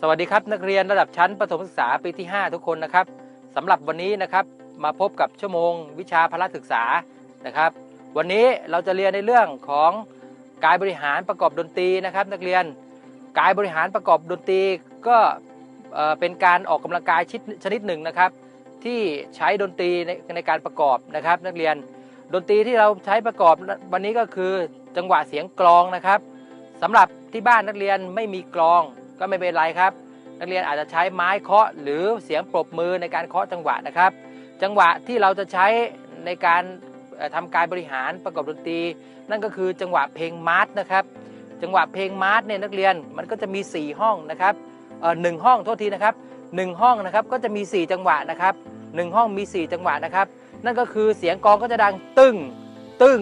สวัสดีครับนักเรียนระดับชั้นประถมศึกษาปีที่ 5 ทุกคนนะครับสำหรับวันนี้นะครับมาพบกับชั่วโมง วิชาพละศึกษานะครับ วันนี้เราจะเรียนในเรื่องของการบริหารประกอบดนตรีนะครับ นักเรียนการบริหารประกอบดนตรีก็เป็นการออกกำลังกายชนิดชนิดหนึ่งนะครับ ที่ใช้ดนตรีในในการประกอบนะครับ นักเรียนดนตรีที่เราใช้ประกอบวันนี้ก็คือจังหวะเสียงกลองนะครับสำหรับที่บ้านนักเรียนไม่มีกลอง ก็ไม่เป็นไรครับ นักเรียนอาจจะใช้ไม้เคาะหรือเสียงปรบมือในการเคาะจังหวะนะครับ จังหวะที่เราจะใช้ในการเอ่อทำการบริหารประกอบดนตรี นั่นก็คือจังหวะเพลงมาร์ชนะครับ จังหวะเพลงมาร์ชเนี่ยนักเรียนมันก็จะมี 4 ห้องนะครับเอ่อหนึ่งห้องโทษทีนะครับหนึ่งห้องนะครับก็จะมี 4 จังหวะนะครับหนึ่งห้องมี 4 จังหวะนะครับ นั่นก็คือเสียงกองก็จะดังตึ้งตึ้ง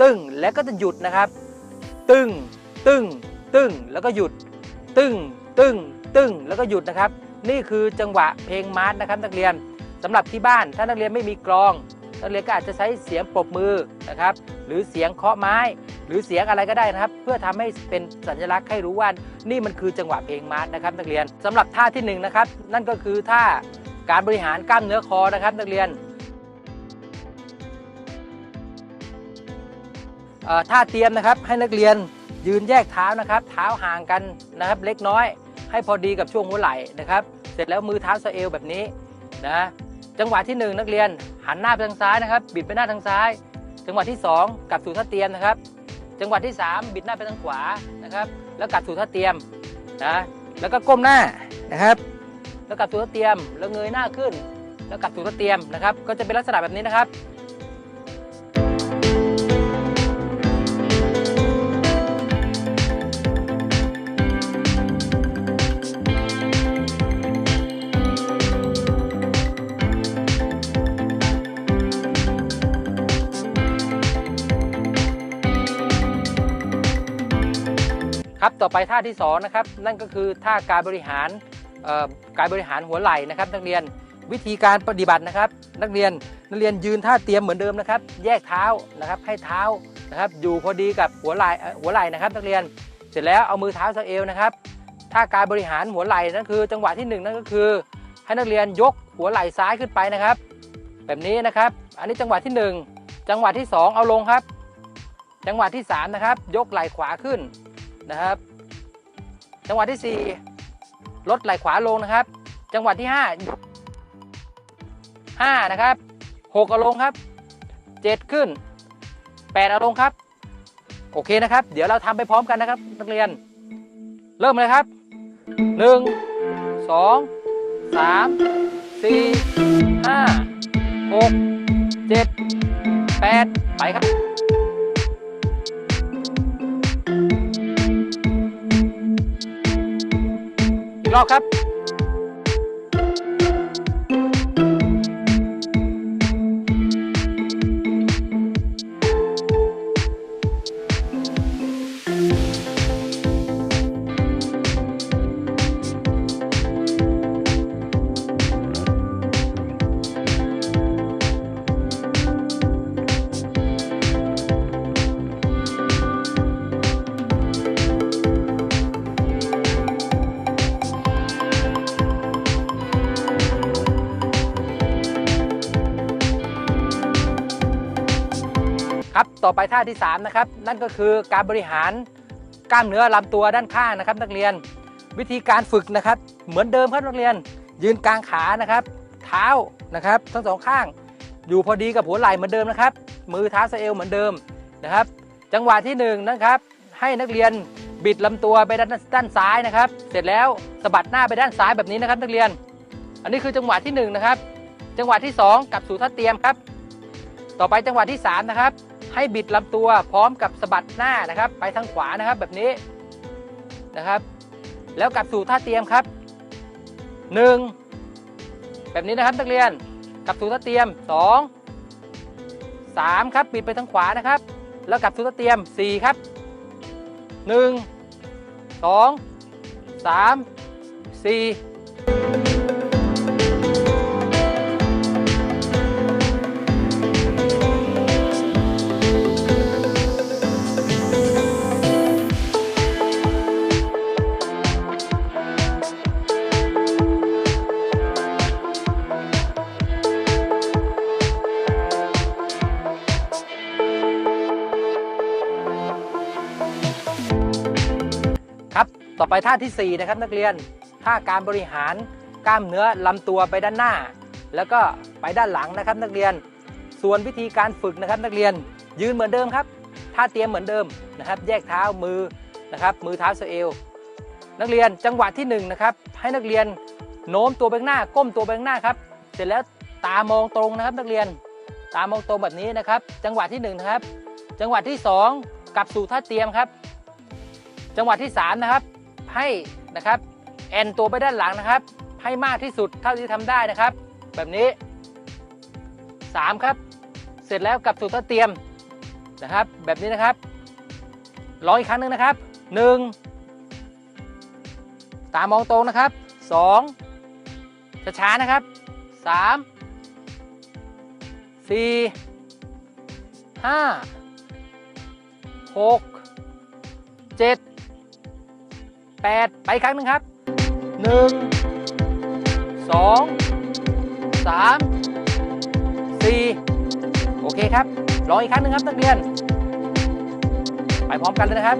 ตึ้งและก็จะหยุดนะครับ ตึ้งตึ้งตึ้งแล้วก็หยุด ตึ้งตึ้งตึ้งแล้วก็หยุดนะครับ นี่คือจังหวะเพลงมาร์ชนะครับนักเรียนสำหรับที่บ้านถ้านักเรียนไม่มีกลอง นักเรียนก็อาจจะใช้เสียงปรบมือนะครับ หรือเสียงเคาะไม้ หรือเสียงอะไรก็ได้นะครับ เพื่อทำให้เป็นสัญลักษณ์ให้รู้ว่านี่มันคือจังหวะเพลงมาร์ชนะครับ นักเรียนสำหรับท่าที่หนึ่งนะครับนั่นก็คือท่าการบริหารกล้ามเนื้อคอนะครับ นักเรียนท่าเตรียมนะครับให้นักเรียน ยืนแยกเท้านะครับเท้าห่างกันนะครับ เล็กน้อยให้พอดีกับช่วงหัวไหล่นะครับ เสร็จแล้วมือเท้าสะเอวแบบนี้นะจังหวะที่ 1 นักเรียนหันหน้าไปทางซ้ายนะครับ บิดไปหน้าทางซ้าย จังหวะที่ 2กลับสู่ท่าเตรียมนะครับ จังหวะที่ 3 บิดหน้าไปทางขวานะครับ แล้วกลับสู่ท่าเตรียมนะแล้วก็ก้มหน้านะครับ แล้วกลับสู่ท่าเตรียมแล้วเงยหน้าขึ้น แล้วกลับสู่ท่าเตรียมนะครับ ก็จะเป็นลักษณะแบบนี้นะครับ ครับต่อไปท่าที่สองนะครับนั่นก็คือท่าการบริหารการบริหารหัวไหล่นะครับ นักเรียนวิธีการปฏิบัตินะครับ นักเรียนนักเรียนยืนท่าเตรียมเหมือนเดิมนะครับ แยกเท้านะครับให้เท้านะครับอยู่พอดีกับหัวไหล่หัวไหล่นะครับ นักเรียนเสร็จแล้วเอามือเท้าสะเอวนะครับท่าการบริหารหัวไหล่นั่นคือ จังหวะที่หนึ่งนั่นก็คือ ให้นักเรียนยกหัวไหล่ซ้ายขึ้นไปนะครับ แบบนี้นะครับ อันนี้จังหวะที่หนึ่งจังหวะที่สองเอาลงครับ จังหวะที่สามนะครับยกไหล่ขวาขึ้น นะครับ จังหวะที่ 4 ลดไหล่ขวาลงนะครับ จังหวะที่ 5 5 นะครับ 6เอาลงครับ 7 ขึ้น 8เอาลงครับ โอเคนะครับ เดี๋ยวเราทำไปพร้อมกันนะครับ นักเรียน เริ่มเลยครับ 1 2 3 4 5 6 7 8 ไปครับ อีกรอบครับ ต่อไปท่าที่3นะครับนั่นก็คือการบริหารกล้ามเนื้อลำตัวด้านข้างนะครับ นักเรียน วิธีการฝึกนะครับ เหมือนเดิมครับนักเรียน ยืนกลางขานะครับ เท้านะครับ ทั้งสองข้าง อยู่พอดีกับหัวไหล่เหมือนเดิมนะครับ มือเท้าสะเอวเหมือนเดิมนะครับ จังหวะที่1นงนะครับ ให้นักเรียนบิดลำตัวไปด้านด้านซ้ายนะครับ เสร็จแล้วสะบัดหน้าไปด้านซ้ายแบบนี้นะครับ นักเรียน อันนี้คือจังหวะที่ 1 นะครับ จังหวะที่ 2กลับสู่ท่าเตรียมครับ ต่อไปจังหวะที่ 3 นะครับ ให้บิดลำตัวพร้อมกับสะบัดหน้านะครับ ไปทางขวานะครับแบบนี้นะครับ แล้วกลับสู่ท่าเตรียมครับ 1 แบบนี้นะครับนักเรียนกลับสู่ท่าเตรียม 2 3 ครับบิดไปทางขวานะครับ แล้วกลับสู่ท่าเตรียม 4 ครับ 1 2 3 4 ไปท่าที่สี่นะครับนักเรียน ท่าการบริหารกล้ามเนื้อลำตัวไปด้านหน้า แล้วก็ไปด้านหลังนะครับนักเรียน ส่วนวิธีการฝึกนะครับนักเรียน ยืนเหมือนเดิมครับ ท่าเตรียมเหมือนเดิมนะครับ แยกเท้ามือนะครับ มือเท้าสะเอว นักเรียนจังหวะที่หนึ่งนะครับ ให้นักเรียนโน้มตัวไปข้างหน้า ก้มตัวไปข้างหน้าครับ เสร็จแล้วตามองตรงนะครับนักเรียน ตามองตรงแบบนี้นะครับ จังหวะที่หนึ่งนะครับ จังหวะที่สองกลับสู่ท่าเตรียมครับ จังหวะที่สามนะครับ ให้นะครับแอนตัวไปด้านหลังนะครับ ให้มากที่สุดเท่าที่ทำได้นะครับ แบบนี้สามครับ เสร็จแล้วกลับสู่ท่าเตรียมนะครับ แบบนี้นะครับลองอีกครั้งหนึ่งนะครับหนึ่งตามองตรงนะครับ 2 ช้าๆนะครับ 3 4 5 6 7 8 ไปอีกครั้งหนึ่งครับ 1 2 3 4 โอเคครับลองอีกครั้งหนึ่งครับนักเรียน ไปพร้อมกันเลยนะครับ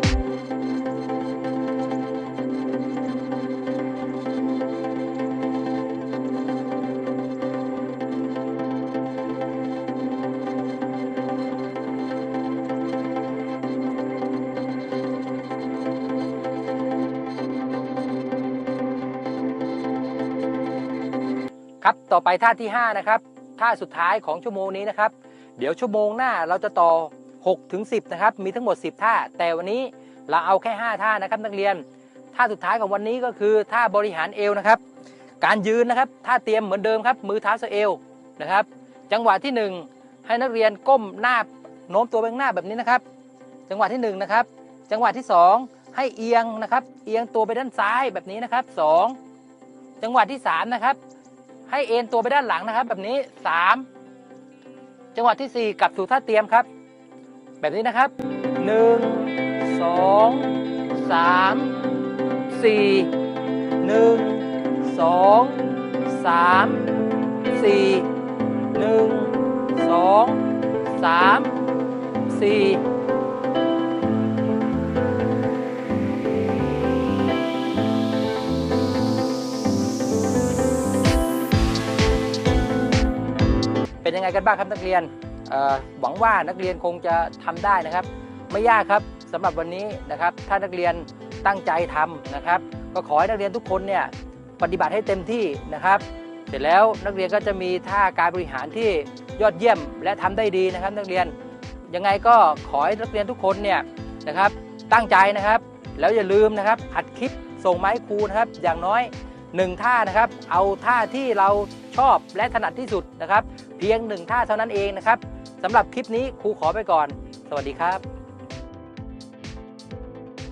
ต่อไปท่าที่ 5 นะครับท่าสุดท้ายของชั่วโมงนี้นะครับ เดี๋ยวชั่วโมงหน้าเราจะต่อ6ถึง10 นะครับ มีทั้งหมด 10 ท่า แต่วันนี้เราเอาแค่ 5 ท่านะครับนักเรียน ท่าสุดท้ายของวันนี้ก็คือท่าบริหารเอวนะครับ การยืนนะครับท่าเตรียมเหมือนเดิมครับ มือเท้าสะเอวนะครับ จังหวะที่ 1 ให้นักเรียนก้มหน้าโน้มตัวไปข้างหน้าแบบนี้นะครับ จังหวะที่ 1 นะครับ จังหวะที่ 2 ให้เอียงนะครับ เอียงตัวไปด้านซ้ายแบบนี้นะครับ 2 จังหวะที่ 3 นะครับ ให้เอ็นตัวไปด้านหลังนะครับ แบบนี้ 3 จังหวะที่ 4 กลับสู่ท่าเตรียมครับ แบบนี้นะครับ 1 2 3 4 1 2 3 4 1 2 3 4 เป็นยังไงกันบ้างครับนักเรียนหวังว่านักเรียนคงจะทำได้นะครับ ไม่ยากครับสำหรับวันนี้นะครับ ถ้านักเรียนตั้งใจทำนะครับ ก็ขอให้นักเรียนทุกคนเนี่ยปฏิบัติให้เต็มที่นะครับ เสร็จแล้วนักเรียนก็จะมีท่าการบริหารที่ยอดเยี่ยมและทำได้ดีนะครับ นักเรียนยังไงก็ขอให้นักเรียนทุกคนเนี่ยนะครับตั้งใจนะครับ แล้วอย่าลืมนะครับอัดคลิปส่งไม้ครูนะครับ อย่างน้อยหนึ่งท่านะครับ เอาท่าที่เรา ชอบและถนัดที่สุดนะครับ เพียงหนึ่งท่าเท่านั้นเองนะครับสำหรับคลิปนี้ครูขอไปก่อน สวัสดีครับ